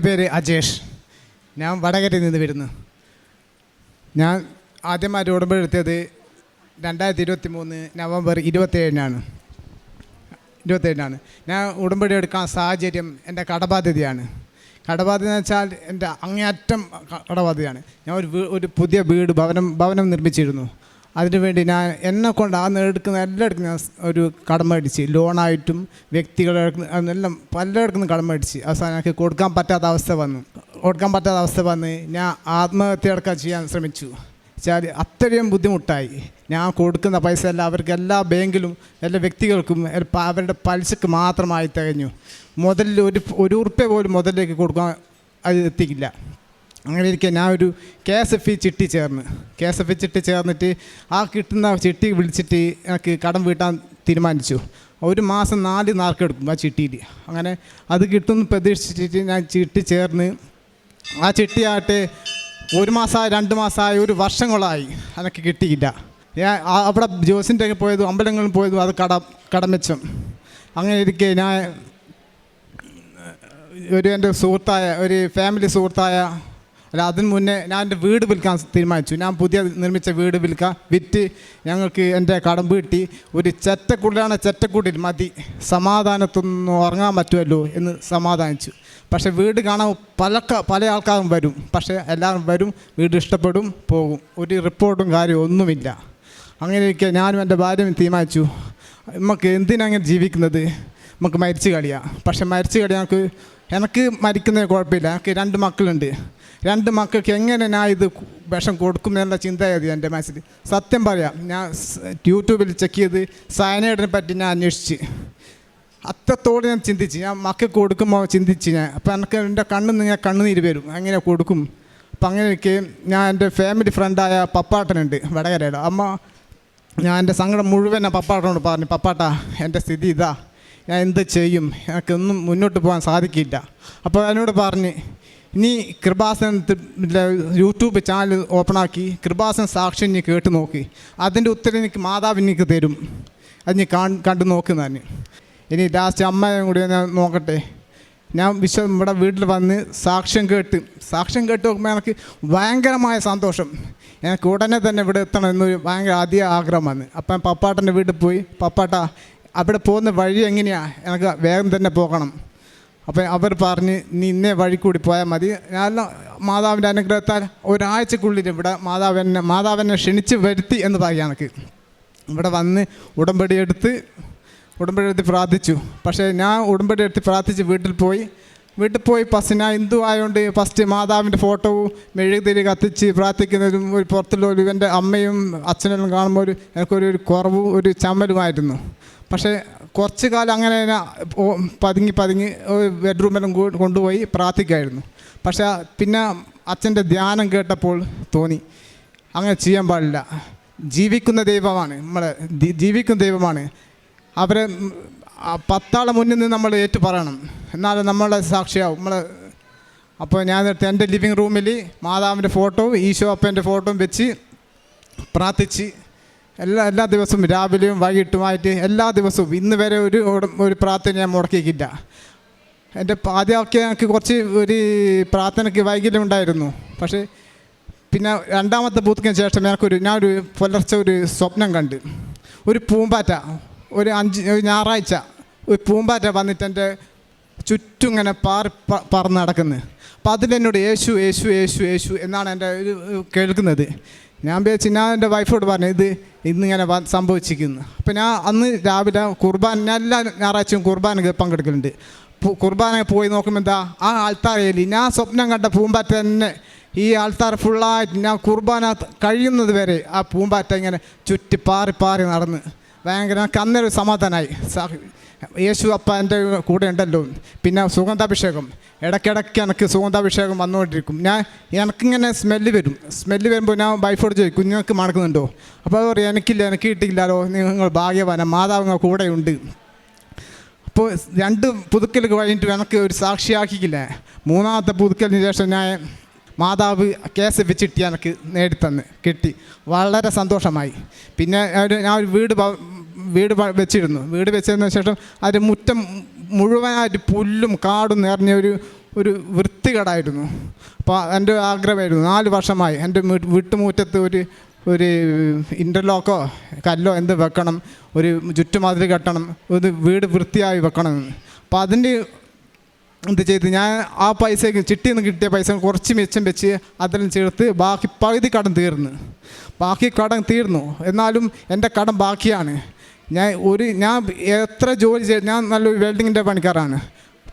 എന്റെ പേര് അജേഷ്. ഞാൻ വടകരയിൽ നിന്ന് വരുന്നു. ഞാൻ ആദ്യമായിട്ട് ഉടമ്പടി എടുത്തത് രണ്ടായിരത്തി ഇരുപത്തി മൂന്ന് നവംബർ ഇരുപത്തേഴിനാണ് ഇരുപത്തേഴിനാണ് ഞാൻ ഉടമ്പടി എടുക്കാൻ സാഹചര്യം എന്റെ കടബാധ്യതയാണ്. കടബാധ്യത എന്ന് വെച്ചാൽ എന്റെ അങ്ങേയറ്റം കടബാധ്യതയാണ്. ഞാൻ ഒരു ഒരു പുതിയ വീട് ഭവനം ഭവനം നിർമ്മിച്ചിരുന്നു. അതിനുവേണ്ടി ഞാൻ എന്നെ കൊണ്ട് ആ എടുക്കുന്ന എല്ലായിടത്തും ഞാൻ ഒരു കടമ അടിച്ച് ലോണായിട്ടും വ്യക്തികളെ എല്ലാം പലയിടത്തും കടമ അടിച്ച് അവസാനം എനിക്ക് കൊടുക്കാൻ പറ്റാത്ത അവസ്ഥ വന്നു. കൊടുക്കാൻ പറ്റാത്ത അവസ്ഥ വന്ന് ഞാൻ ആത്മഹത്യ അടക്കം ചെയ്യാൻ ശ്രമിച്ചു. വെച്ചാൽ അത്രയും ബുദ്ധിമുട്ടായി. ഞാൻ കൊടുക്കുന്ന പൈസ എല്ലാം അവർക്ക് എല്ലാ ബാങ്കിലും എല്ലാ വ്യക്തികൾക്കും അവരുടെ പലിശക്ക് മാത്രമായി തികഞ്ഞു. മുതലിൽ ഒരു ഒരു ഉറുപ്പ്യ പോലും മുതലിലേക്ക് കൊടുക്കാൻ അത് എത്തിക്കില്ല അങ്ങനെ ഇരിക്കാൻ ഞാൻ ഒരു കെ എസ് എഫ് ഇ ചിട്ടി ചേർന്ന്. കെ എസ് എഫ് ഇ ചിട്ടി ചേർന്നിട്ട് ആ കിട്ടുന്ന ചിട്ടി വിളിച്ചിട്ട് എനിക്ക് കടം വീട്ടാൻ തീരുമാനിച്ചു. ഒരു മാസം നാല് നാർക്കെടുക്കും ആ ചിട്ടിയിൽ. അങ്ങനെ അത് കിട്ടുമെന്ന് പ്രതീക്ഷിച്ചിട്ട് ഞാൻ ചിട്ടി ചേർന്ന് ആ ചിട്ടിയായിട്ട് ഒരു മാസമായി രണ്ട് മാസമായി ഒരു വർഷങ്ങളായി എനിക്ക് കിട്ടിയില്ല. ഞാൻ അവിടെ ജോസിന്റെ ഒക്കെ പോയതും അമ്പലങ്ങളിൽ പോയതും അത് കട കടമെച്ചം അങ്ങനെ ഇരിക്കെ ഞാൻ ഒരു എന്റെ സുഹൃത്തായ ഒരു ഫാമിലി സുഹൃത്തായ അല്ല അതിന് മുന്നേ ഞാൻ എന്റെ വീട് വിൽക്കാൻ തീരുമാനിച്ചു. ഞാൻ പുതിയ നിർമ്മിച്ച വീട് വിൽക്കാൻ വിറ്റ് ഞങ്ങൾക്ക് എന്റെ കടം വീട്ടി. ഒരു ചെറ്റക്കുള്ളിലാണ് ചെറ്റക്കുടിൽ മതി. സമാധാനത്തൊന്നും ഉറങ്ങാൻ പറ്റുമല്ലോ എന്ന് സമാധാനിച്ചു. പക്ഷേ വീട് കാണാൻ പല പല ആൾക്കാരും വരും. പക്ഷേ എല്ലാവരും വരും വീട് ഇഷ്ടപ്പെടും പോകും. ഒരു റിപ്പോർട്ടും കാര്യവും ഒന്നുമില്ല. അങ്ങനെയൊക്കെ ഞാനും എന്റെ ഭാര്യയും തീരുമാനിച്ചു. നമുക്ക് എന്തിനങ്ങനെ ജീവിക്കുന്നത്? നമുക്ക് മരിച്ചു കളിയാം. പക്ഷെ മരിച്ചു കളി ഞങ്ങൾക്ക് എനിക്ക് മരിക്കുന്നത് കുഴപ്പമില്ല. എനിക്ക് രണ്ട് മക്കളുണ്ട്. രണ്ട് മക്കൾക്ക് എങ്ങനെ ഞാൻ ഇത് വിഷം കൊടുക്കും എന്നുള്ള ചിന്തയായത് എന്റെ മനസ്സിൽ. സത്യം പറയാം ഞാൻ യൂട്യൂബിൽ ചെക്ക് ചെയ്ത് സയനൈഡിനെ പറ്റി ഞാൻ അന്വേഷിച്ച്. അത്രത്തോടെ ഞാൻ ചിന്തിച്ച് ഞാൻ മക്കൾക്ക് കൊടുക്കുമ്പോൾ ചിന്തിച്ച് ഞാൻ. അപ്പോൾ എനിക്ക് എന്റെ കണ്ണിൽ നിന്ന് ഞാൻ കണ്ണുനീര് വരും അങ്ങനെ കൊടുക്കും? അപ്പം അങ്ങനെയൊക്കെ ഞാൻ എന്റെ ഫാമിലി ഫ്രണ്ടായ പപ്പാട്ടനുണ്ട് വടകരയുടെ അമ്മ ഞാൻ എന്റെ സങ്കടം മുഴുവൻ ആ പപ്പാട്ടനോട് പറഞ്ഞു പപ്പാട്ട എന്റെ സ്ഥിതി ഇതാ. ഞാൻ എന്ത് ചെയ്യും? എനിക്കൊന്നും മുന്നോട്ട് പോകാൻ സാധിക്കില്ല. അപ്പോൾ എന്നോട് പറഞ്ഞ് നീ കൃപാസൻ യൂട്യൂബ് ചാനൽ ഓപ്പണാക്കി കൃപാസൻ സാക്ഷി നീ കേട്ട് നോക്കി. അതിന്റെ ഉത്തരം എനിക്ക് മാതാവ് എനിക്ക് തരും. അത് നീ കാ കണ്ടു നോക്കുന്നതന്നെ ഇനി ലാസ്റ്റ് അമ്മയും കൂടി ഞാൻ നോക്കട്ടെ. ഞാൻ വിശ്വ ഇവിടെ വീട്ടിൽ വന്ന് സാക്ഷ്യം കേട്ട് സാക്ഷ്യം കേട്ട് നോക്കുമ്പോൾ എനിക്ക് ഭയങ്കരമായ സന്തോഷം. എനിക്ക് ഉടനെ തന്നെ ഇവിടെ എത്തണം എന്നൊരു ഭയങ്കര ആദ്യ ആഗ്രഹം വന്ന് അപ്പം പപ്പാട്ടന്റെ വീട്ടിൽ പോയി പപ്പാട്ട അവിടെ പോകുന്ന വഴി എങ്ങനെയാണ് എനിക്ക് വേഗം തന്നെ പോകണം. അപ്പം അവർ പറഞ്ഞ് നീ ഇന്നേ വഴി കൂടി പോയാൽ മതി. ഞാൻ മാതാവിന്റെ അനുഗ്രഹത്താൽ ഒരാഴ്ചക്കുള്ളിൽ ഇവിടെ മാതാവിനെ മാതാവിനെ ക്ഷണിച്ച് വരുത്തി എന്ന് പറയാം എനിക്ക്. ഇവിടെ വന്ന് ഉടമ്പടി എടുത്ത് ഉടമ്പടി എടുത്ത് പ്രാർത്ഥിച്ചു. പക്ഷേ ഞാൻ ഉടമ്പടി എടുത്ത് പ്രാർത്ഥിച്ച് വീട്ടിൽ പോയി. വീട്ടിൽ പോയി ഫസ്റ്റ് ഞാൻ ഹിന്ദു ആയതുകൊണ്ട് ഫസ്റ്റ് മാതാവിന്റെ ഫോട്ടോവും മെഴുകുതിരി കത്തിച്ച് പ്രാർത്ഥിക്കുന്നതും ഒരു പുറത്തുള്ള ഒരു എന്റെ അമ്മയും അച്ഛനെല്ലാം കാണുമ്പോൾ ഒരു എനിക്കൊരു കുറവും ഒരു ചമ്മലുമായിരുന്നു പക്ഷേ കുറച്ച് കാലം അങ്ങനെ പതുങ്ങി പതുങ്ങി ബെഡ്റൂമിലും കൊണ്ടുപോയി പ്രാർത്ഥിക്കായിരുന്നു. പക്ഷേ പിന്നെ അച്ഛന്റെ ധ്യാനം കേട്ടപ്പോൾ തോന്നി അങ്ങനെ ചെയ്യാൻ പാടില്ല. ജീവിക്കുന്ന ദൈവമാണ് നമ്മളെ ജീവിക്കുന്ന ദൈവമാണ്. അവരെ പത്താളെ മുന്നിൽ നിന്ന് നമ്മൾ ഏറ്റു പറയണം എന്നാലും നമ്മളെ സാക്ഷിയാവും. നമ്മൾ അപ്പോൾ ഞാൻ എന്റെ ലിവിങ് റൂമിൽ മാതാവിന്റെ ഫോട്ടോവും ഈശോ അപ്പന്റെ ഫോട്ടോയും വെച്ച് പ്രാർത്ഥിച്ച് എല്ലാ എല്ലാ ദിവസവും രാവിലെയും വൈകിട്ടുമായിട്ട് എല്ലാ ദിവസവും ഇന്ന് വരെ ഒരു ഒരു പ്രാർത്ഥന ഞാൻ മുടക്കിയിട്ടില്ല. എന്റെ ആദ്യമൊക്കെ എനിക്ക് കുറച്ച് ഒരു പ്രാർത്ഥനയ്ക്ക് വൈകല്യം ഉണ്ടായിരുന്നു. പക്ഷേ പിന്നെ രണ്ടാമത്തെ ബൂത്തിന് ശേഷം എനിക്കൊരു ഞാനൊരു പുലർച്ചെ ഒരു സ്വപ്നം കണ്ട്. ഒരു പൂമ്പാറ്റ ഒരു അഞ്ച് ഒരു ഞായറാഴ്ച ഒരു പൂമ്പാറ്റ വന്നിട്ട് എന്റെ ചുറ്റും ഇങ്ങനെ പാറി പറന്ന് നടക്കുന്നത് അപ്പോൾ അതിലെന്നോട് യേശു യേശു യേശു യേശു എന്നാണ് എന്റെ ഒരു കേൾക്കുന്നത്. ഞാൻ വിചാരിച്ചു ഞാൻ വൈഫോട് പറഞ്ഞു ഇത് ഇന്നിങ്ങനെ സംഭവിച്ചിരിക്കുന്നു. അപ്പം ഞാൻ അന്ന് രാവിലെ കുർബാൻ ഞാൻ എല്ലാ ഞായറാഴ്ചയും കുർബാനക്ക് പങ്കെടുക്കലുണ്ട്. കുർബാന പോയി നോക്കുമ്പോൾ എന്താ ആ ആൾത്താറയിൽ ഞാൻ സ്വപ്നം കണ്ട പൂമ്പാറ്റ തന്നെ ഈ ആൾത്താർ ഫുള്ളായിട്ട് ഞാൻ കുർബാന കഴിയുന്നത് വരെ ആ പൂമ്പാറ്റ ഇങ്ങനെ ചുറ്റി പാറി പാറി നടന്ന്. ഭയങ്കര കന്നൊരു സമാധാനമായി യേശു അപ്പ എന്റെ കൂടെ ഉണ്ടല്ലോ. പിന്നെ സുഗന്ധാഭിഷേകം. ഇടയ്ക്കിടയ്ക്ക് എനിക്ക് സുഗന്ധാഭിഷേകം വന്നുകൊണ്ടിരിക്കും. ഞാൻ എനിക്കിങ്ങനെ സ്മെല്ല് വരും. സ്മെല്ല് വരുമ്പോൾ ഞാൻ വൈഫോട് ചോദിക്കും നിങ്ങൾക്ക് മണക്കുന്നുണ്ടോ അപ്പോൾ അത് പറയും എനിക്കില്ല എനിക്ക് കിട്ടിയില്ലല്ലോ നിങ്ങൾ ഭാഗ്യവാന. മാതാവ് കൂടെ കൂടെയുണ്ട് അപ്പോൾ രണ്ട് പുതുക്കൽ കഴിഞ്ഞിട്ട് എനിക്ക് ഒരു സാക്ഷിയാക്കിക്കില്ല മൂന്നാമത്തെ പുതുക്കലിന് ശേഷം ഞാൻ മാതാവ് കേസ് വെച്ചിട്ട് എനിക്ക് നേടിത്തന്ന് കിട്ടി. വളരെ സന്തോഷമായി. പിന്നെ ഞാൻ ഒരു വീട് വീട് വെച്ചിരുന്നു. വീട് വെച്ചതിന് ശേഷം അതിന്റെ മുറ്റം മുഴുവനായിട്ട് പുല്ലും കാടും നിറഞ്ഞ ഒരു ഒരു വൃത്തികേടായിരുന്നു. അപ്പോൾ എന്റെ ആഗ്രഹമായിരുന്നു നാല് വർഷമായി എന്റെ വീട്ടുമുറ്റത്ത് ഒരു ഒരു ഇന്റർലോക്കോ കല്ലോ എന്ത് വെക്കണം ഒരു ചുറ്റുമാതിരി കെട്ടണം ഒരു വീട് വൃത്തിയായി വെക്കണം അപ്പോൾ അതിന്റെ എന്ത് ചെയ്ത്? ഞാൻ ആ പൈസ ചിട്ടിയിൽ നിന്ന് കിട്ടിയ പൈസ കുറച്ച് മിച്ചം വെച്ച് അതെല്ലാം ചേർത്ത് ബാക്കി പകുതി കടം തീർന്നു. ബാക്കി കടം തീർന്നു. എന്നാലും എന്റെ കടം ബാക്കിയാണ്. ഞാൻ ഒരു ഞാൻ എത്ര ജോലി ചെയ്ത് ഞാൻ നല്ലൊരു വെൽഡിങ്ങിന്റെ പണിക്കാരാണ്.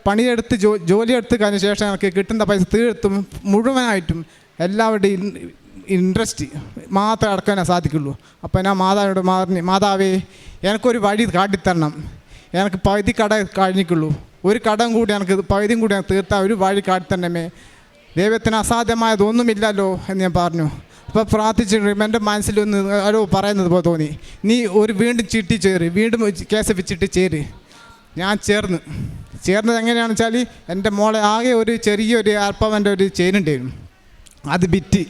പണിയെടുത്ത് ജോ ജോലിയെടുത്ത് കഴിഞ്ഞ ശേഷം എനിക്ക് കിട്ടുന്ന പൈസ തീർത്തും മുഴുവനായിട്ടും എല്ലാവരുടെയും ഇൻട്രസ്റ്റ് മാത്രമേ അടക്കാനേ സാധിക്കുള്ളൂ. അപ്പോൾ ഞാൻ മാതാവിനോട് മാറി മാതാവേ എനിക്കൊരു വഴി കാട്ടിത്തരണം. എനിക്ക് പകുതി കട കഴിഞ്ഞിട്ടുള്ളൂ. ഒരു കടം കൂടി എനിക്ക് പകുതിയും കൂടി എനിക്ക് തീർത്താൽ ഒരു വഴി കാട്ടിത്തരണമേ ദൈവത്തിന് അസാധ്യമായതൊന്നുമില്ലല്ലോ എന്ന് ഞാൻ പറഞ്ഞു. അപ്പോൾ പ്രാർത്ഥിച്ചിട്ട് എന്റെ മനസ്സിലൊന്ന് ആരോ പറയുന്നത് പോലെ തോന്നി. നീ ഒരു വീണ്ടും ചിട്ടി ചേര് വീണ്ടും കേസ് വെച്ചിട്ട് ചേര്. ഞാൻ ചേർന്ന്. ചേർന്നത് എങ്ങനെയാണെന്ന് വെച്ചാൽ എന്റെ മോളെ ആകെ ഒരു ചെറിയൊരു അർപ്പവന്റെ ഒരു ചേരുണ്ടായിരുന്നു അത് ബിറ്റ്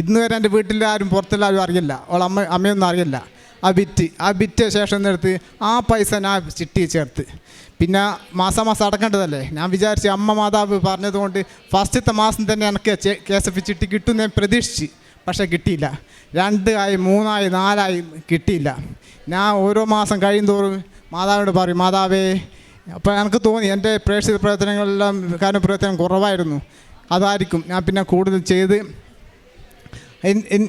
ഇന്ന് വരെ എന്റെ വീട്ടിൽ ആരും പുറത്തുള്ള ആരും അറിയില്ല. അവൾ അമ്മ അമ്മയൊന്നും അറിയില്ല. ആ ബിറ്റ് ആ ശേഷം നിർത്തി ആ പൈസ ഞാൻ ചിട്ടി ചേർത്ത്. പിന്നെ മാസം മാസം അടക്കേണ്ടതല്ലേ? ഞാൻ വിചാരിച്ചു അമ്മ മാതാവ് പറഞ്ഞതുകൊണ്ട് ഫസ്റ്റത്തെ മാസം തന്നെ എനിക്ക് കെ എസ് എഫ് ചിട്ടി കിട്ടും ഞാൻ പ്രതീക്ഷിച്ച്. പക്ഷേ കിട്ടിയില്ല. രണ്ട് ആയി മൂന്നായി നാലായി കിട്ടിയില്ല. ഞാൻ ഓരോ മാസം കഴിയുന്തോറും മാതാവിനോട് പറയും മാതാവേ അപ്പോൾ എനിക്ക് തോന്നി എന്റെ പ്രേക്ഷിത പ്രവർത്തനങ്ങളെല്ലാം കാരണം പ്രവർത്തനം കുറവായിരുന്നു. അതായിരിക്കും ഞാൻ പിന്നെ കൂടുതൽ ചെയ്ത്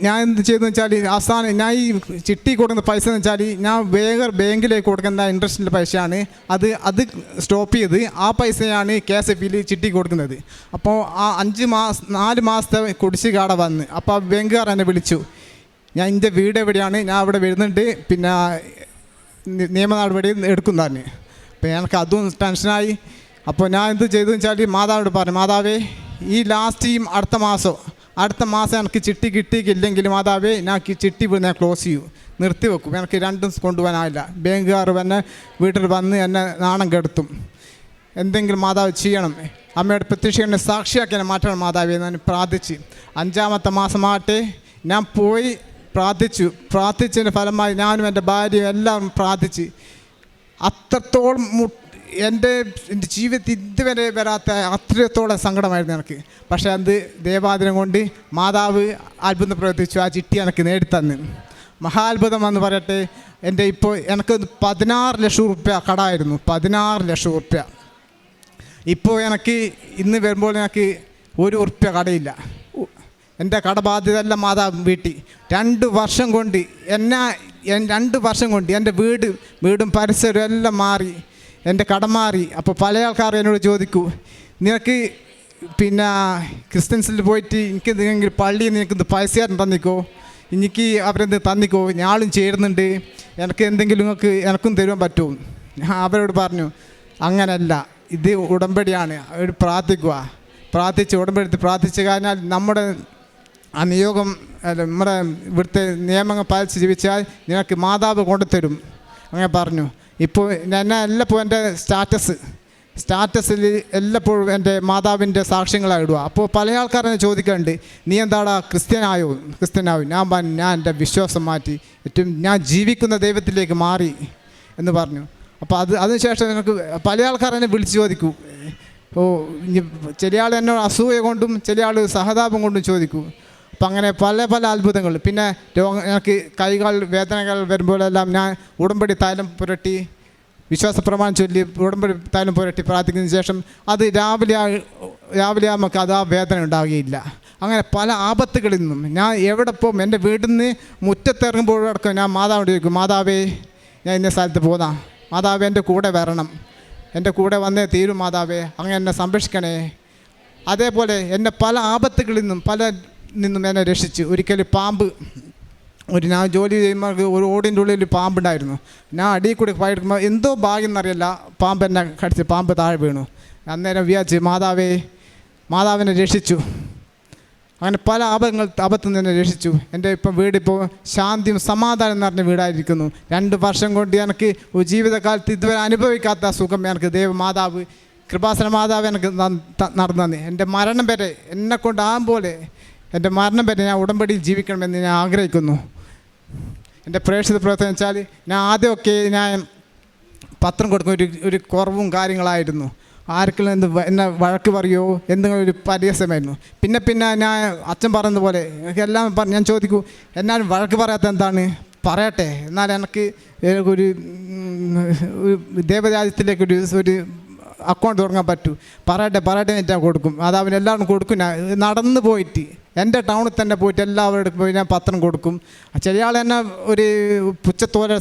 ഞാൻ എന്ത് ചെയ്തെന്ന് വെച്ചാൽ അവസാനം ഞാൻ ഈ ചിട്ടി കൊടുക്കുന്ന പൈസ എന്ന് വെച്ചാൽ ഞാൻ വേഗം ബാങ്കിലേക്ക് കൊടുക്കുന്ന ഇൻട്രസ്റ്റിന്റെ പൈസയാണ്. അത് അത് സ്റ്റോപ്പ് ചെയ്ത് ആ പൈസയാണ് കെ എസ് എഫ് ഇയിൽ ചിട്ടി കൊടുക്കുന്നത്. അപ്പോൾ ആ അഞ്ച് മാസം നാല് മാസത്തെ കുടിശ്ശികാട വന്ന്. അപ്പോൾ ആ ബാങ്കുകാർ എന്നെ വിളിച്ചു. ഞാൻ എന്റെ വീട് എവിടെയാണ്? ഞാൻ അവിടെ വരുന്നുണ്ട്. പിന്നെ നിയമ നടപടി എടുക്കുന്നതാണ് അപ്പോൾ എനിക്ക് അതും ടെൻഷനായി. അപ്പോൾ ഞാൻ എന്ത് ചെയ്തു വെച്ചാൽ മാതാവിനോട് പറഞ്ഞു മാതാവേ ഈ ലാസ്റ്റ് ഈ അടുത്ത മാസം അടുത്ത മാസം എനിക്ക് ചിട്ടി കിട്ടിയില്ലെങ്കിൽ മാതാവേ ഞാൻ ചിട്ടി ഞാൻ ക്ലോസ് ചെയ്യൂ. നിർത്തി വെക്കും. എനിക്ക് രണ്ടും കൊണ്ടുപോകാനാവില്ല ബാങ്കുകാർ എന്നെ വീട്ടിൽ വന്ന് എന്നെ നാണം കെടുത്തും. എന്തെങ്കിലും മാതാവ് ചെയ്യണം. അമ്മയുടെ പ്രത്യക്ഷനെ സാക്ഷിയാക്കി എന്നെ മാറ്റണം മാതാവേ എന്ന് പ്രാർത്ഥിച്ച്. അഞ്ചാമത്തെ മാസമാകട്ടെ ഞാൻ പോയി പ്രാർത്ഥിച്ചു. പ്രാർത്ഥിച്ചതിന്റെ ഫലമായി ഞാനും എന്റെ ഭാര്യയും എല്ലാവരും പ്രാർത്ഥിച്ച്. അത്രത്തോളം എന്റെ ജീവിതത്തിൽ ഇതുവരെ വരാത്ത അത്രത്തോളം സങ്കടമായിരുന്നു എനിക്ക്. പക്ഷേ അത് ദേവാദിനം കൊണ്ട് മാതാവ് അത്ഭുതം പ്രവർത്തിച്ചു. ആ ചിട്ടി എനിക്ക് നേടിത്തന്ന്. മഹാത്ഭുതം എന്ന് പറയട്ടെ എന്റെ ഇപ്പോൾ എനിക്ക് പതിനാറ് ലക്ഷം റുപ്യ കടമായിരുന്നു പതിനാറ് ലക്ഷം റുപ്യ. ഇപ്പോൾ എനിക്ക് ഇന്ന് വരുമ്പോൾ എനിക്ക് ഒരു ഉറുപ്യ കടയില്ല. എന്റെ കടബാധ്യത എല്ലാം മാതാവ് വീട്ടി രണ്ട് വർഷം കൊണ്ട് എന്നെ രണ്ട് വർഷം കൊണ്ട് എന്റെ വീട് വീടും പരിസരവും എല്ലാം മാറി. എന്റെ കടം മാറി. അപ്പോൾ പല ആൾക്കാർ എന്നോട് ചോദിക്കൂ നിനക്ക് പിന്നെ ക്രിസ്ത്യൻസിൽ പോയിട്ട് എനിക്ക് എന്തെങ്കിലും പള്ളിയിൽ നിനക്ക് ഇത് തന്നിക്കോ? എനിക്ക് അവരെന്ത് തന്നിക്കോ? ഞാളും ചേരുന്നുണ്ട്. എനിക്ക് എന്തെങ്കിലും നിങ്ങൾക്ക് എനിക്കും തരുവാൻ പറ്റുമോ ഞാൻ അവരോട് പറഞ്ഞു അങ്ങനല്ല. ഇത് ഉടമ്പടിയാണ്. അവർ പ്രാർത്ഥിക്കുക. പ്രാർത്ഥിച്ച് ഉടമ്പടി പ്രാർത്ഥിച്ച് കഴിഞ്ഞാൽ നമ്മുടെ ആ നിയോഗം നമ്മുടെ ഇവിടുത്തെ നിയമങ്ങൾ പാലിച്ച് ജീവിച്ചാൽ നിനക്ക് മാതാവ് കൊണ്ടുതരും. അങ്ങനെ പറഞ്ഞു. ഇപ്പോൾ ഞാൻ എല്ലപ്പോൾ എന്റെ സ്റ്റാറ്റസ് സ്റ്റാറ്റസിൽ എല്ലപ്പോഴും എന്റെ മാതാവിന്റെ സാക്ഷ്യങ്ങളാണ് ഇടുക. അപ്പോൾ പല ആൾക്കാരെന്നെ ചോദിക്കാറുണ്ട് നീ എന്താടാ ക്രിസ്ത്യനായോ? ക്രിസ്ത്യനാവും ഞാൻ പറഞ്ഞു ഞാൻ എന്റെ വിശ്വാസം മാറ്റി ഏറ്റവും ഞാൻ ജീവിക്കുന്ന ദൈവത്തിലേക്ക് മാറി എന്ന് പറഞ്ഞു. അപ്പോൾ അത് അതിനുശേഷം എനിക്ക് പല ആൾക്കാരെന്നെ വിളിച്ച് ചോദിക്കൂ. ഓ ചില ആൾ എന്നോട് അസൂയ കൊണ്ടും ചില ആൾ സഹതാപം കൊണ്ടും ചോദിക്കൂ. അപ്പം അങ്ങനെ പല പല അത്ഭുതങ്ങൾ പിന്നെ രോഗ ഞങ്ങൾക്ക് കൈകൾ വേദനകൾ വരുമ്പോഴെല്ലാം ഞാൻ ഉടമ്പടി തൈലം പുരട്ടി വിശ്വാസ പ്രമാണം ചൊല്ലി ഉടമ്പടി തൈലം പുരട്ടി പ്രാർത്ഥിക്കുന്നതിന് ശേഷം അത് രാവിലെ രാവിലെ ആകുമ്പോൾ അത് ആ വേദന ഉണ്ടാകുകയില്ല അങ്ങനെ പല ആപത്തുകളിൽ നിന്നും ഞാൻ എവിടെ പോകും എന്റെ വീട്ടിൽ നിന്ന് മുറ്റത്തിറങ്ങുമ്പോഴടക്കം ഞാൻ മാതാവിനോട് ചോദിക്കും മാതാവേ ഞാൻ ഇന്ന സ്ഥലത്ത് പോകാം മാതാവേ എന്റെ കൂടെ വരണം. എന്റെ കൂടെ വന്നേ തീരും മാതാവേ. അങ്ങനെ എന്നെ സംരക്ഷിക്കണേ. അതേപോലെ എന്നെ പല ആപത്തുകളിൽ നിന്നും പല നിന്നും എന്നെ രക്ഷിച്ചു. ഒരിക്കൽ പാമ്പ് ഒരു ഞാൻ ജോലി ചെയ്യുമ്പോൾ ഒരു ഓടിന്റെ ഉള്ളിൽ പാമ്പുണ്ടായിരുന്നു ഞാൻ അടിയിൽ കൂടി പോയിരിക്കുമ്പോൾ എന്തോ ഭാഗ്യം എന്നറിയില്ല. പാമ്പ് എന്നെ കടിച്ച് പാമ്പ് താഴെ വീണു. അന്നേരം വിചാരിച്ച് മാതാവേ മാതാവിനെ രക്ഷിച്ചു. അങ്ങനെ പല ആപങ്ങൾ അബത്തു നിന്ന് രക്ഷിച്ചു. എന്റെ ഇപ്പം വീടിപ്പോൾ ശാന്തിയും സമാധാനം നിറഞ്ഞ വീടായിരിക്കുന്നു. രണ്ട് വർഷം കൊണ്ട് എനിക്ക് ജീവിതകാലത്ത് ഇതുവരെ അനുഭവിക്കാത്ത സുഖം എനിക്ക് ദൈവ മാതാവ് കൃപാസന മാതാവ് എനിക്ക് നടന്നു തന്നെ. എന്റെ മരണം വരെ എന്നെ കൊണ്ടാകും പോലെ എന്റെ മരണം വരെ ഞാൻ ഉടമ്പടിയിൽ ജീവിക്കണമെന്ന് ഞാൻ ആഗ്രഹിക്കുന്നു. എന്റെ പ്രേക്ഷിത പ്രവർത്തനം വെച്ചാൽ ഞാൻ ആദ്യമൊക്കെ ഞാൻ പത്രം കൊടുക്കും ഒരു ഒരു കുറവും കാര്യങ്ങളായിരുന്നു. ആർക്കെങ്കിലും എന്ത് എന്നെ വഴക്ക് പറയുമോ എന്തെങ്കിലും ഒരു പരിഹസമായിരുന്നു. പിന്നെ പിന്നെ ഞാൻ അച്ഛൻ പറഞ്ഞതുപോലെ എല്ലാം ഞാൻ ചോദിക്കൂ എന്നാലും വഴക്ക് പറയാത്ത എന്താണ്? പറയട്ടെ. എന്നാൽ എനിക്ക് ഒരു ദേവരാജ്യത്തിലേക്കൊരു ഒരു ദേവരാജ്യത്തിലേക്ക് ഒരു ഒരു അക്കൗണ്ട് തുടങ്ങാൻ പറ്റൂ. പറയട്ടെ പറയട്ടെ ഞാൻ കൊടുക്കും. അത് അവൻ എല്ലാവരും കൊടുക്കും. ഞാൻ നടന്ന് പോയിട്ട് എന്റെ ടൗണിൽ തന്നെ പോയിട്ട് എല്ലാവരുടെ പോയി ഞാൻ പത്രം കൊടുക്കും. ചില ആൾ തന്നെ ഒരു പുച്ചത്തോലെ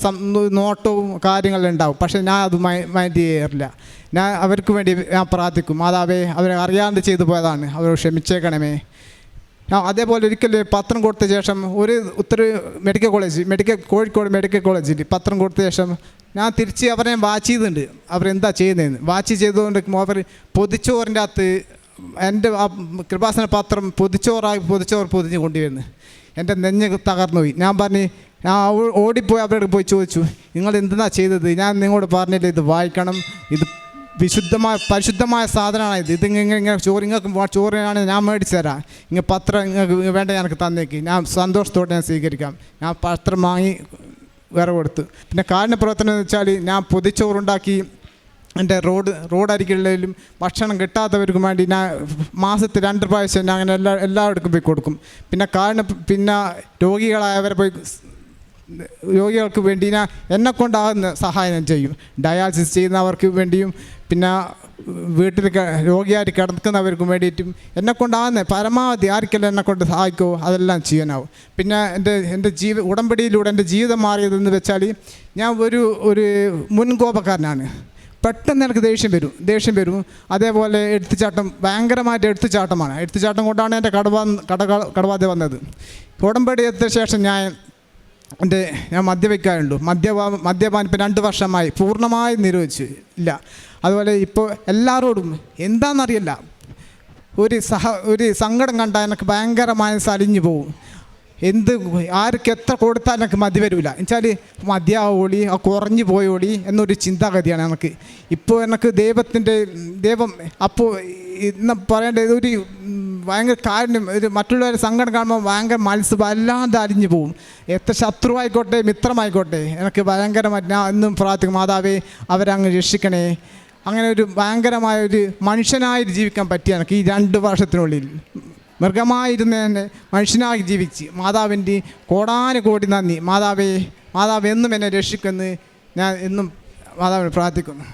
നോട്ടവും കാര്യങ്ങളും ഉണ്ടാവും. പക്ഷേ ഞാൻ അത് മൈൻഡ് ചെയ്യാറില്ല. ഞാൻ അവർക്ക് വേണ്ടി ഞാൻ പ്രാർത്ഥിക്കും. മാതാവേ അവരെ അറിയാണ്ട് ചെയ്തു പോയതാണ്. അവർ ക്ഷമിച്ചേക്കണമേ. അതേപോലെ ഒരിക്കലും പത്രം കൊടുത്ത ശേഷം ഒരു ഉത്തര medical college medical Kozhikode medical കോളേജിൽ പത്രം കൊടുത്ത ശേഷം ഞാൻ തിരിച്ച് അവരെ വാച്ച് ചെയ്തിട്ടുണ്ട് അവരെന്താ ചെയ്യുന്നതെന്ന്. വാച്ച് ചെയ്തുകൊണ്ട് അവർ പൊതിച്ചോറിന്റെ അകത്ത് എന്റെ ആ കൃപാസന പാത്രം പൊതിച്ചോറായി പൊതിച്ചോറ് പൊതിഞ്ഞ് കൊണ്ടുവരുന്നു. എന്റെ നെഞ്ഞ് തകർന്നു പോയി. ഞാൻ പറഞ്ഞ് ഞാൻ ഓടിപ്പോയി അവരോട് പോയി ചോദിച്ചു നിങ്ങൾ എന്തെന്നാ ചെയ്തത്? ഞാൻ നിങ്ങളോട് പറഞ്ഞില്ല ഇത് വായിക്കണം. ഇത് വിശുദ്ധമായ പരിശുദ്ധമായ സാധനമാണ് ഇത്. ഇതിങ്ങനെ ഇങ്ങനെ ചോറ് നിങ്ങൾക്ക് ചോറിനാണ് ഞാൻ മേടിച്ചു തരാം. ഇങ്ങനെ പത്രം നിങ്ങൾക്ക് വേണ്ട തന്നേക്ക്. ഞാൻ സന്തോഷത്തോടെ ഞാൻ സ്വീകരിക്കാം. ഞാൻ പത്രം വാങ്ങി വേറെ കൊടുത്ത് പിന്നെ കാലിന്റെ പ്രവർത്തനം എന്ന് വെച്ചാൽ ഞാൻ പൊതിച്ചോറുണ്ടാക്കി എന്റെ റോഡ് റോഡ് റോഡരികളിലും ഭക്ഷണം കിട്ടാത്തവർക്കും വേണ്ടി ഞാൻ മാസത്തിൽ രണ്ട് പ്രാവശ്യം ഞാൻ അങ്ങനെ എല്ലാ എല്ലാവർക്കും പോയി കൊടുക്കും. പിന്നെ കാലിന് പിന്നെ രോഗികളായവരെ പോയി രോഗികൾക്ക് വേണ്ടി ഞാൻ എന്നെ കൊണ്ടാകുന്ന സഹായം ചെയ്യും. ഡയാലിസിസ് ചെയ്യുന്നവർക്ക് വേണ്ടിയും പിന്നെ വീട്ടിൽ രോഗിയായിട്ട് കിടക്കുന്നവർക്കും വേണ്ടിയിട്ടും എന്നെ കൊണ്ടാകുന്ന പരമാവധി ആർക്കെല്ലാം എന്നെ കൊണ്ട് സഹായിക്കുമോ അതെല്ലാം ചെയ്യാനാവും പിന്നെ എന്റെ എന്റെ ജീവി ഉടമ്പടിയിലൂടെ എന്റെ ജീവിതം മാറിയതെന്ന് വെച്ചാൽ ഞാൻ ഒരു ഒരു മുൻകോപക്കാരനാണ്. പെട്ടെന്ന് എനിക്ക് ദേഷ്യം വരും ദേഷ്യം വരും. അതേപോലെ എടുത്തുചാട്ടം ഭയങ്കരമായിട്ട് എടുത്തുചാട്ടമാണ്. എടുത്തുചാട്ടം കൊണ്ടാണ് എന്റെ കടവാ കട കടവാതെ വന്നത്. ഉടമ്പടി എത്തിയ ശേഷം ഞാൻ എന്റെ ഞാൻ മദ്യപിക്കാറുണ്ട്. മദ്യപാ മദ്യപാനം ഇപ്പം രണ്ട് വർഷമായി പൂർണമായി നിരോധിച്ചു ഇല്ല. അതുപോലെ ഇപ്പോൾ എല്ലാവരോടും എന്താണെന്നറിയില്ല. ഒരു സഹ ഒരു സങ്കടം കണ്ടാൽ എനിക്ക് ഭയങ്കരമായ സലിഞ്ഞു പോകും. എന്ത് ആർക്ക് എത്ര കൊടുത്താൽ എനിക്ക് മതി വരില്ല എന്നുവെച്ചാൽ മതിയാവോളി ആ കുറഞ്ഞു പോയോളി എന്നൊരു ചിന്താഗതിയാണ് എനിക്ക് ഇപ്പോൾ എനിക്ക് ദൈവത്തിന്റെ ദൈവം അപ്പോൾ ഇന്ന് പറയേണ്ടത് ഒരു ഭയങ്കര കാര്യം ഒരു മറ്റുള്ളവരെ സങ്കടം കാണുമ്പോൾ ഭയങ്കര മത്സ്യ വല്ലാതെ അരിഞ്ഞു പോകും. എത്ര ശത്രുവായിക്കോട്ടെ മിത്രമായിക്കോട്ടെ എനിക്ക് ഭയങ്കരമായിട്ട് ഞാൻ എന്നും പ്രാർത്ഥിക്കും മാതാവേ അവരങ്ങ് രക്ഷിക്കണേ. അങ്ങനെ ഒരു ഭയങ്കരമായ ഒരു മനുഷ്യനായിട്ട് ജീവിക്കാൻ പറ്റിയ എനിക്ക് ഈ രണ്ട് വർഷത്തിനുള്ളിൽ. മൃഗമായിരുന്ന എന്നെ മനുഷ്യനായി ജീവിച്ച് മാതാവിന്റെ കോടാനുകോടി നന്ദി. മാതാവേ മാതാവ് എന്നും എന്നെ രക്ഷിക്കുമെന്ന് ഞാൻ എന്നും മാതാവിനെ പ്രാർത്ഥിക്കുന്നു.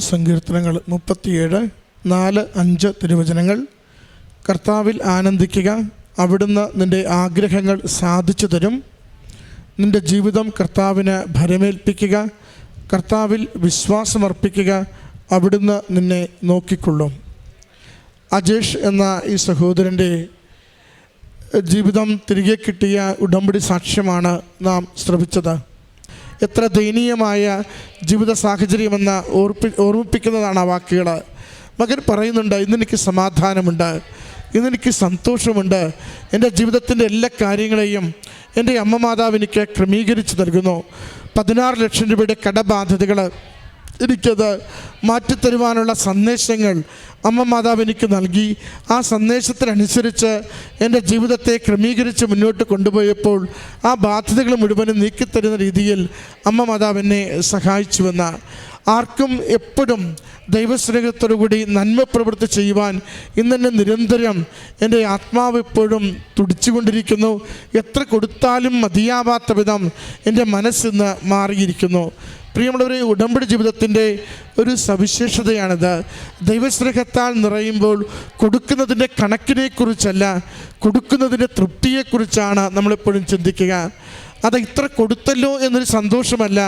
സങ്കീർത്തനങ്ങൾ മുപ്പത്തിയേഴ് നാല് അഞ്ച് തിരുവചനങ്ങൾ. കർത്താവിൽ ആനന്ദിക്കുക അവിടുന്ന് നിന്റെ ആഗ്രഹങ്ങൾ സാധിച്ചു തരും. നിന്റെ ജീവിതം കർത്താവിന് ഭരമേൽപ്പിക്കുക കർത്താവിൽ വിശ്വാസമർപ്പിക്കുക അവിടുന്ന് നിന്നെ നോക്കിക്കൊള്ളും. അജേഷ് എന്ന ഈ സഹോദരന്റെ ജീവിതം തിരികെ കിട്ടിയ ഉടമ്പടി സാക്ഷ്യമാണ് നാം ശ്രമിച്ചത്. എത്ര ദയനീയമായ ജീവിത സാഹചര്യമെന്ന് ഓർപ്പി ഓർമ്മിപ്പിക്കുന്നതാണ് ആ വാക്കുകൾ മകൻ പറയുന്നുണ്ട് ഇന്നെനിക്ക് സമാധാനമുണ്ട് ഇന്നെനിക്ക് സന്തോഷമുണ്ട്. എന്റെ ജീവിതത്തിന്റെ എല്ലാ കാര്യങ്ങളെയും എന്റെ അമ്മ മാതാവ് എനിക്ക് ക്രമീകരിച്ച് നൽകുന്നു. പതിനാറ് ലക്ഷം രൂപയുടെ കടബാധ്യതകൾ എനിക്കത് മാറ്റിത്തരുവാനുള്ള സന്ദേശങ്ങൾ അമ്മ മാതാവ് എനിക്ക് നൽകി. ആ സന്ദേശത്തിനനുസരിച്ച് എന്റെ ജീവിതത്തെ ക്രമീകരിച്ച് മുന്നോട്ട് കൊണ്ടുപോയപ്പോൾ ആ ബാധ്യതകൾ മുഴുവനും നീക്കിത്തരുന്ന രീതിയിൽ അമ്മ മാതാവ് എന്നെ സഹായിച്ചുവെന്ന് ആർക്കും എപ്പോഴും ദൈവസ്നേഹത്തോടുകൂടി നന്മ പ്രവൃത്തി ചെയ്യുവാൻ ഇന്നെന്നെ നിരന്തരം എന്റെ ആത്മാവ് എപ്പോഴും തുടിച്ചുകൊണ്ടിരിക്കുന്നു. എത്ര കൊടുത്താലും മതിയാവാത്ത വിധം എന്റെ മനസ്സിന്ന് മാറിയിരിക്കുന്നു. പ്രിയമുള്ളവരെ ഉടമ്പടി ജീവിതത്തിന്റെ ഒരു സവിശേഷതയാണിത്. ദൈവസ്നേഹത്താൽ നിറയുമ്പോൾ കൊടുക്കുന്നതിന്റെ കണക്കിനെക്കുറിച്ചല്ല കൊടുക്കുന്നതിന്റെ തൃപ്തിയെക്കുറിച്ചാണ് നമ്മളെപ്പോഴും ചിന്തിക്കുക. അത് ഇത്ര കൊടുത്തല്ലോ എന്നൊരു സന്തോഷമല്ല.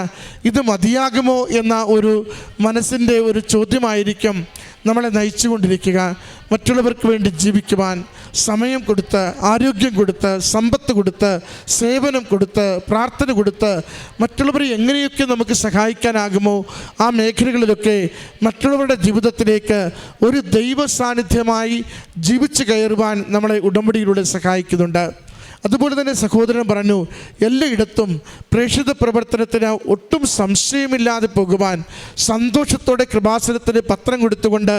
ഇത് മതിയാകുമോ എന്ന ഒരു മനസ്സിന്റെ ഒരു ചോദ്യമായിരിക്കും നമ്മളെ നയിച്ചുകൊണ്ടിരിക്കുക. മറ്റുള്ളവർക്ക് വേണ്ടി ജീവിക്കുവാൻ സമയം കൊടുത്ത് ആരോഗ്യം കൊടുത്ത് സമ്പത്ത് കൊടുത്ത് സേവനം കൊടുത്ത് പ്രാർത്ഥന കൊടുത്ത് മറ്റുള്ളവരെ എങ്ങനെയൊക്കെ നമുക്ക് സഹായിക്കാനാകുമോ ആ മേഖലകളിലൊക്കെ മറ്റുള്ളവരുടെ ജീവിതത്തിലേക്ക് ഒരു ദൈവ സാന്നിധ്യമായി ജീവിച്ചു കയറുവാൻ നമ്മളെ ഉടമ്പടിയിലൂടെ സഹായിക്കുന്നുണ്ട്. അതുപോലെ തന്നെ സഹോദരൻ പറഞ്ഞു എല്ലായിടത്തും പ്രേക്ഷിത പ്രവർത്തനത്തിന് ഒട്ടും സംശയമില്ലാതെ പോകുവാൻ സന്തോഷത്തോടെ കൃപാസനത്തിന് പത്രം കൊടുത്തുകൊണ്ട്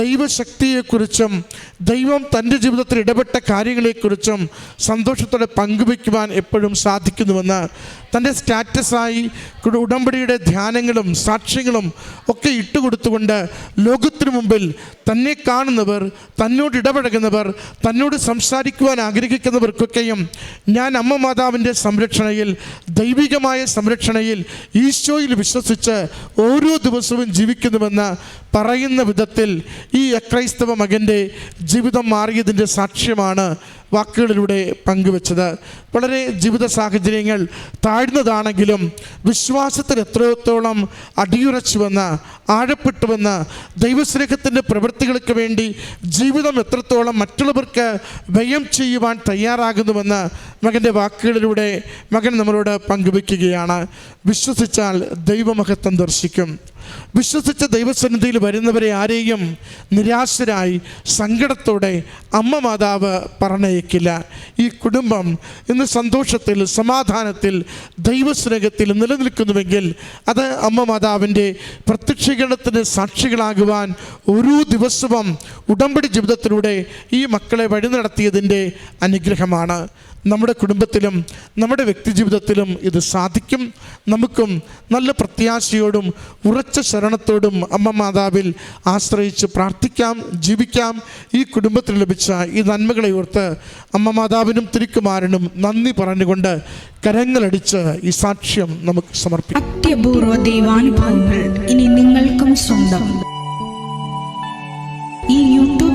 ദൈവശക്തിയെക്കുറിച്ചും ദൈവം തന്റെ ജീവിതത്തിൽ ഇടപെട്ട കാര്യങ്ങളെക്കുറിച്ചും സന്തോഷത്തോടെ പങ്കുവയ്ക്കുവാൻ എപ്പോഴും സാധിക്കുന്നുവെന്ന് തന്റെ സ്റ്റാറ്റസായി ഉടമ്പടിയുടെ ധ്യാനങ്ങളും സാക്ഷ്യങ്ങളും ഒക്കെ ഇട്ടുകൊടുത്തുകൊണ്ട് ലോകത്തിനു മുമ്പിൽ തന്നെ കാണുന്നവർ തന്നോട് ഇടപഴകുന്നവർ തന്നോട് സംസാരിക്കുവാൻ ആഗ്രഹിക്കുന്നവർക്കൊക്കെയും ഞാൻ അമ്മ മാതാവിന്റെ സംരക്ഷണയിൽ ദൈവികമായ സംരക്ഷണയിൽ ഈശോയിൽ വിശ്വസിച്ച് ഓരോ ദിവസവും ജീവിക്കുന്നുവെന്ന് പറയുന്ന വിധത്തിൽ ഈ അക്രൈസ്തവ മകന്റെ ജീവിതം മാറിയതിന്റെ സാക്ഷ്യമാണ് വാക്കുകളിലൂടെ പങ്കുവച്ചത്. വളരെ ജീവിത സാഹചര്യങ്ങൾ താഴ്ന്നതാണെങ്കിലും വിശ്വാസത്തിൽ എത്രത്തോളം അടിയുറച്ചുവെന്ന് ആഴപ്പെട്ടുവെന്ന് ദൈവസ്നേഹത്തിന്റെ പ്രവൃത്തികൾക്ക് വേണ്ടി ജീവിതം എത്രത്തോളം മറ്റുള്ളവർക്ക് വ്യയം ചെയ്യുവാൻ തയ്യാറാകുന്നുവെന്ന് മകന്റെ വാക്കുകളിലൂടെ മകൻ നമ്മളോട് പങ്കുവെക്കുകയാണ് വിശ്വസിച്ചാൽ ദൈവമഹത്വം ദർശിക്കും. വിശ്വസിച്ച ദൈവസന്നിധിയിൽ വരുന്നവരെ ആരെയും നിരാശരായി സങ്കടത്തോടെ അമ്മ മാതാവ് പറഞ്ഞയക്കില്ല. ഈ കുടുംബം ഇന്ന് സന്തോഷത്തിൽ സമാധാനത്തിൽ ദൈവസ്നേഹത്തിൽ നിലനിൽക്കുന്നുവെങ്കിൽ അത് അമ്മ മാതാവിന്റെ പ്രത്യക്ഷീകരണത്തിന് സാക്ഷികളാകുവാൻ ഓരോ ദിവസവും ഉടമ്പടി ജീവിതത്തിലൂടെ ഈ മക്കളെ വഴി നടത്തിയതിന്റെ അനുഗ്രഹമാണ്. നമ്മുടെ കുടുംബത്തിലും നമ്മുടെ വ്യക്തിജീവിതത്തിലും ഇത് സാധിക്കും. നമുക്കും നല്ല പ്രത്യാശയോടും ഉറച്ച ശരണത്തോടും അമ്മ മാതാവിൽ ആശ്രയിച്ച് പ്രാർത്ഥിക്കാം ജീവിക്കാം. ഈ കുടുംബത്തിൽ ലഭിച്ച ഈ നന്മകളെ ഓർത്ത് അമ്മ മാതാവിനും തിരുക്കുമാരനും നന്ദി പറഞ്ഞുകൊണ്ട് കരങ്ങളടിച്ച് ഈ സാക്ഷ്യം നമുക്ക് സമർപ്പിക്കാം. അത്യപൂർവ ദൈവാനുഭവങ്ങൾ ഇനി നിങ്ങൾക്കും സ്വന്തം.